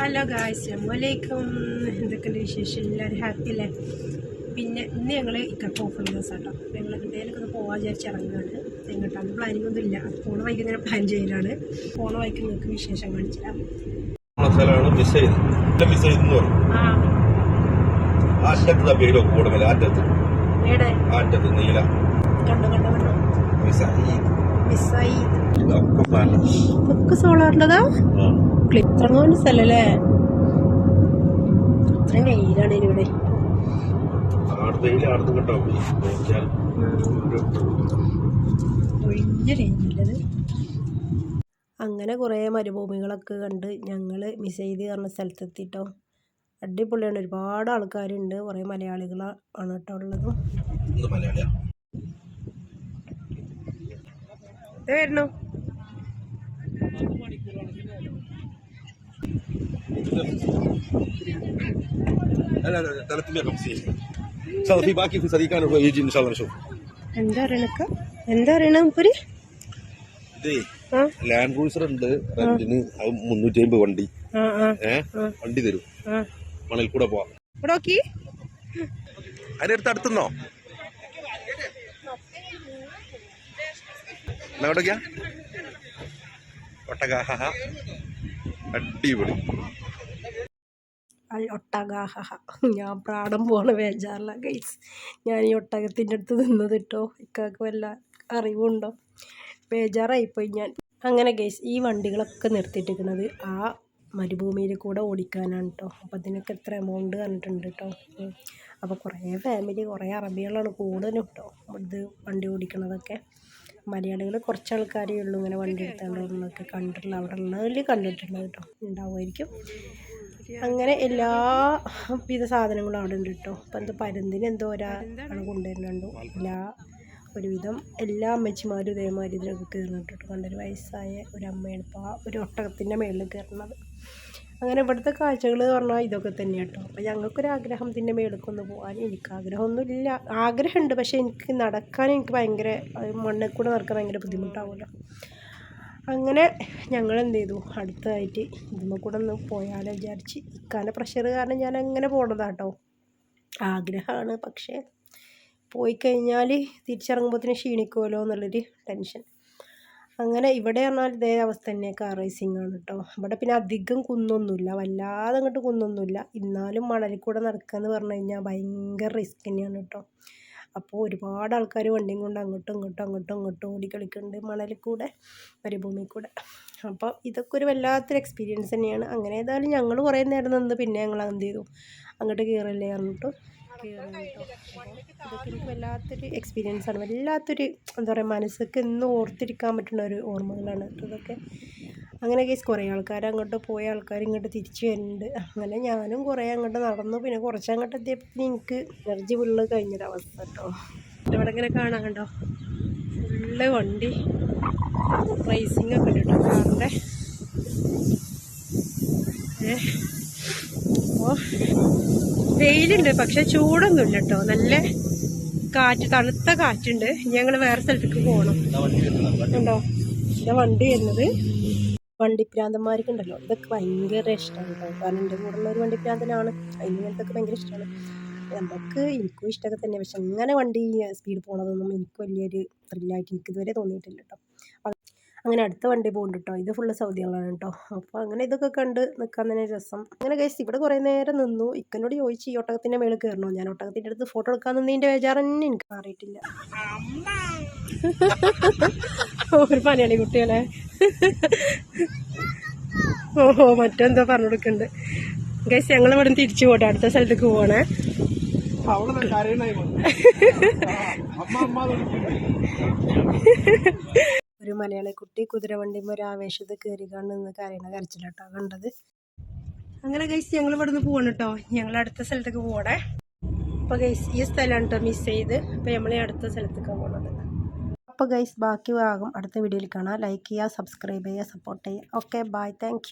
Hello guys അസ്സലാമലൈക്കും എന്തൊക്കെയുണ്ട് വിശേഷം? എല്ലാവരും ഹാപ്പി അല്ലേ? പിന്നെ ഇന്ന് ഞങ്ങൾ ഇക്കൊക്കെ ഓഫർ ദിവസം കേട്ടോ. ഞങ്ങൾ എന്തെങ്കിലുമൊക്കെ ഒന്ന് പോകാൻ വിചാരിച്ച് ഇറങ്ങുകയാണ് എങ്ങോട്ടാണ് പ്ലാനിങ് ഒന്നും ഇല്ല. അത് പോണ വഴിക്ക് ഇങ്ങനെ പ്ലാൻ ചെയ്യലാണ്. പോണ വഴിക്ക് നിങ്ങൾക്ക് വിശേഷം കാണിച്ചിടാം ഒക്കെ സോളാറിന്റെതാ ഇത്രങ്ങോണ്ട് സ്ഥലല്ലേ? ഇത്രയും വെയിലാണ് ഇവിടെ ഒഴിഞ്ഞ രീതിയിലത് അങ്ങനെ കുറേ മരുഭൂമികളൊക്കെ കണ്ട് ഞങ്ങൾ മിസ് ചെയ്ത് പറഞ്ഞ സ്ഥലത്തെത്തിട്ടോ. അടിപൊളിയാണ്. ഒരുപാട് ആൾക്കാരുണ്ട്. കുറേ മലയാളികളാണ് കേട്ടോ ഉള്ളത്. വരണോ لا لا لا 350 ان شاء الله في باقي في صديقنا هو يجي ان شاء الله نشوف എന്താ പറയണക്ക എന്താ പറയണ മുപ്പര് ഇതേ ആ ലാൻഡ് ക്രൂസർ ഉണ്ട് റെന്റിന് അത് മുന്നൂറ്റി അമ്പത് വണ്ടി ആ ആ ഏ ആ. വണ്ടി തരും ആ മണൽ കൂടെ പോവാം ഇവിടെ നോക്കി അതിനടുത്ത് അടുത്തുന്നോ എവിടേക്കാ ഒട്ടകാഹ അടിപൊളി. ഒട്ടകാഹ ഞാൻ പ്രാണം പോണ വേജാറില്ല ഗൈസ് ഞാൻ ഈ ഒട്ടകത്തിന്റെ അടുത്ത് നിന്നത് കേട്ടോ ഇക്കാക്ക് വല്ല അറിവുണ്ടോ? ബേജാറായിപ്പോയി ഞാൻ. അങ്ങനെ ഗൈസ് ഈ വണ്ടികളൊക്കെ നിർത്തിയിട്ടിരിക്കുന്നത് ആ മരുഭൂമിയിൽ കൂടെ ഓടിക്കാനാണ് കേട്ടോ അപ്പം അതിനൊക്കെ എത്ര എമൗണ്ട് പറഞ്ഞിട്ടുണ്ട് കേട്ടോ. അപ്പോൾ കുറേ ഫാമിലി കുറേ അറബികളാണ് കൂടുതലും കേട്ടോ ഇത് വണ്ടി ഓടിക്കണതൊക്കെ. മലയാളികൾ കുറച്ച് ആൾക്കാരേ ഉള്ളൂ ഇങ്ങനെ വണ്ടി എടുത്തുകൊണ്ടൊക്കെ കണ്ടിട്ടുള്ള. അവിടെ ഉള്ളതിൽ കണ്ടിട്ടുള്ളത് കേട്ടോ ഉണ്ടാവുമായിരിക്കും. അങ്ങനെ എല്ലാ വിധ സാധനങ്ങളും അവിടെ ഉണ്ട് കേട്ടോ അപ്പം എന്താ പരുന്തിന് എന്തോ ഒരാൾ കൊണ്ടുവരുന്നുണ്ടോ. എല്ലാ ഒരുവിധം എല്ലാ അമ്മച്ചിമാരും ഇതേമാതിരി ഇതിലൊക്കെ കയറുന്നുണ്ട് കണ്ടൊരു വയസ്സായ ഒരു അമ്മയാണ് ഇപ്പോൾ ആ ഒരു ഒട്ടകത്തിന്റെ മേളിൽ കയറുന്നത്. അങ്ങനെ ഇവിടുത്തെ കാഴ്ചകൾ പറഞ്ഞാൽ ഇതൊക്കെ തന്നെ കേട്ടോ അപ്പോൾ ഞങ്ങൾക്കൊരാഗ്രഹം ഇതിന്റെ മേളിലേക്കൊന്ന് പോകാൻ എനിക്ക് ആഗ്രഹമൊന്നുമില്ല ആഗ്രഹമുണ്ട്. പക്ഷേ എനിക്ക് നടക്കാൻ എനിക്ക് ഭയങ്കര മണ്ണിൽ കൂടെ നടക്കാൻ ഭയങ്കര ബുദ്ധിമുട്ടാവുമല്ലോ അങ്ങനെ ഞങ്ങൾ എന്ത് ചെയ്തു? അടുത്തതായിട്ട് ഇതിമ്മ കൂടെ ഒന്ന് പോയാലോ വിചാരിച്ച്. ഇക്കാന്റെ പ്രഷർ കാരണം ഞാൻ അങ്ങനെ പോണതാട്ടോ ആഗ്രഹമാണ്. പക്ഷേ പോയി കഴിഞ്ഞാൽ തിരിച്ചിറങ്ങുമ്പോഴത്തേന് ക്ഷീണിക്കുമല്ലോ എന്നുള്ളൊരു ടെൻഷൻ. അങ്ങനെ ഇവിടെ പറഞ്ഞാൽ ഇതേ അവസ്ഥ തന്നെ കാർ റേസിംഗ് ആണ് കേട്ടോ ഇവിടെ പിന്നെ അധികം കുന്നൊന്നുമില്ല. വല്ലാതെ അങ്ങോട്ട് കുന്നൊന്നുമില്ല. എന്നാലും മണലിൽ കൂടെ നടക്കുക എന്ന് പറഞ്ഞു കഴിഞ്ഞാൽ ഭയങ്കര റിസ്ക് തന്നെയാണ് കേട്ടോ അപ്പോൾ ഒരുപാട് ആൾക്കാർ വണ്ടിയും കൊണ്ട് അങ്ങോട്ടും ഇങ്ങോട്ടും അങ്ങോട്ടും ഇങ്ങോട്ടും ഓടി കളിക്കുന്നുണ്ട് മണലിൽ കൂടെ മരുഭൂമി കൂടെ അപ്പോൾ ഇതൊക്കെ ഒരു വല്ലാത്തൊരു എക്സ്പീരിയൻസ് തന്നെയാണ്. അങ്ങനെ ഏതായാലും ഞങ്ങൾ കുറേ നേരം നിന്ന് പിന്നെ ഞങ്ങൾ എന്ത് ചെയ്തു? അങ്ങോട്ട് കയറല്ലേ പറഞ്ഞിട്ട് കയറി കേട്ടോ അപ്പോൾ ഇതൊക്കെ എനിക്ക് വല്ലാത്തൊരു എക്സ്പീരിയൻസ് ആണ്. വല്ലാത്തൊരു എന്താ പറയുക മനസ്സൊക്കെ എന്നും ഓർത്തിരിക്കാൻ പറ്റുന്ന ഒരു ഓർമ്മകളാണ് ഇതൊക്കെ. അങ്ങനെ കേസ് കുറേ ആൾക്കാർ അങ്ങോട്ട് പോയ ആൾക്കാർ ഇങ്ങോട്ട് തിരിച്ചു വരുന്നുണ്ട് അങ്ങനെ ഞാനും കുറേ അങ്ങോട്ട് നടന്നു. പിന്നെ കുറച്ച് അങ്ങോട്ട് എത്തിയപ്പോൾ എനിക്ക് എനർജി ഫുള്ള് കഴിഞ്ഞൊരവസ്ഥ കേട്ടോ. ഇവിടെ ഇങ്ങനെ കാണാൻ കണ്ടോ? ഫുള്ള് വണ്ടി. റേസിംഗ് ഒക്കെ ഉണ്ട് കേട്ടോ കാറിന്റെ ഏ? അപ്പോൾ വെയിലുണ്ട് പക്ഷെ ചൂടൊന്നും ഇല്ല കേട്ടോ നല്ല കാറ്റ് തണുത്ത കാറ്റുണ്ട്. ഞങ്ങൾ വേറെ സ്ഥലത്തേക്ക് പോകണം ഉണ്ടോ? ഇതാ വണ്ടി വരുന്നത്. വണ്ടിപ്രാന്തന്മാർക്ക് ഉണ്ടല്ലോ ഇതൊക്കെ ഭയങ്കര ഇഷ്ടമാണ് കേട്ടോ കാരണം എന്റെ ഉള്ള ഒരു വണ്ടിപ്രാന്തനാണ് അതിനൊക്കെ ഭയങ്കര ഇഷ്ടമാണ് നമുക്ക് എനിക്കും ഇഷ്ടമൊക്കെ തന്നെ. പക്ഷെ അങ്ങനെ വണ്ടി സ്പീഡ് പോകണതൊന്നും എനിക്ക് വലിയൊരു ത്രില്ലായിട്ട് എനിക്ക് ഇതുവരെ തോന്നിയിട്ടില്ല കേട്ടോ അങ്ങനെ അടുത്ത വണ്ടി പോകുന്നുണ്ട് കേട്ടോ ഇത് ഫുള്ള് സൗദികളാണ് കേട്ടോ അപ്പോൾ അങ്ങനെ ഇതൊക്കെ കണ്ട് നിൽക്കാൻ തന്നെ രസം. അങ്ങനെ കഴിച്ച് ഇവിടെ കുറേ നേരം നിന്നു. ഇക്കനോട് ചോദിച്ചു ഈ ഒട്ടകത്തിന്റെ മേളിൽ കയറണോ ഞാൻ ഒട്ടകത്തിന്റെ അടുത്ത് ഫോട്ടോ എടുക്കാൻ നിന്നതിന്റെ ബേജാറന്നെ എനിക്ക് മാറിയിട്ടില്ല ഒരു പനിയാണ് കുട്ടികളെ. ഓഹോ മറ്റെന്തോ പറഞ്ഞു കൊടുക്കുന്നുണ്ട്. ഗൈസ് ഞങ്ങൾ ഇവിടെ തിരിച്ചു പോട്ടെ. അടുത്ത സ്ഥലത്തേക്ക് പോകണേ ഒരു മലയാളി കുട്ടി കുതിരവണ്ടിമ്മ ഒരു ആവേശത്ത് കയറി കാണുന്ന കരയണ കരച്ചിലാട്ടോ കണ്ടത്. അങ്ങനെ ഗൈസ് ഞങ്ങൾ ഇവിടെ നിന്ന് പോകണം കേട്ടോ ഞങ്ങൾ അടുത്ത സ്ഥലത്തേക്ക് പോകണേ അപ്പോൾ ഗൈസ് ഈ സ്ഥലമാണ് കേട്ടോ മിസ് ചെയ്ത്. അപ്പോൾ നമ്മളെ അടുത്ത സ്ഥലത്തേക്ക് പോകണത് അപ്പോൾ ഗൈസ് ബാക്കി ഭാഗം അടുത്ത വീഡിയോയിൽ കാണാം. ലൈക്ക് ചെയ്യുക സബ്സ്ക്രൈബ് ചെയ്യുക സപ്പോർട്ട് ചെയ്യുക. Okay bye thank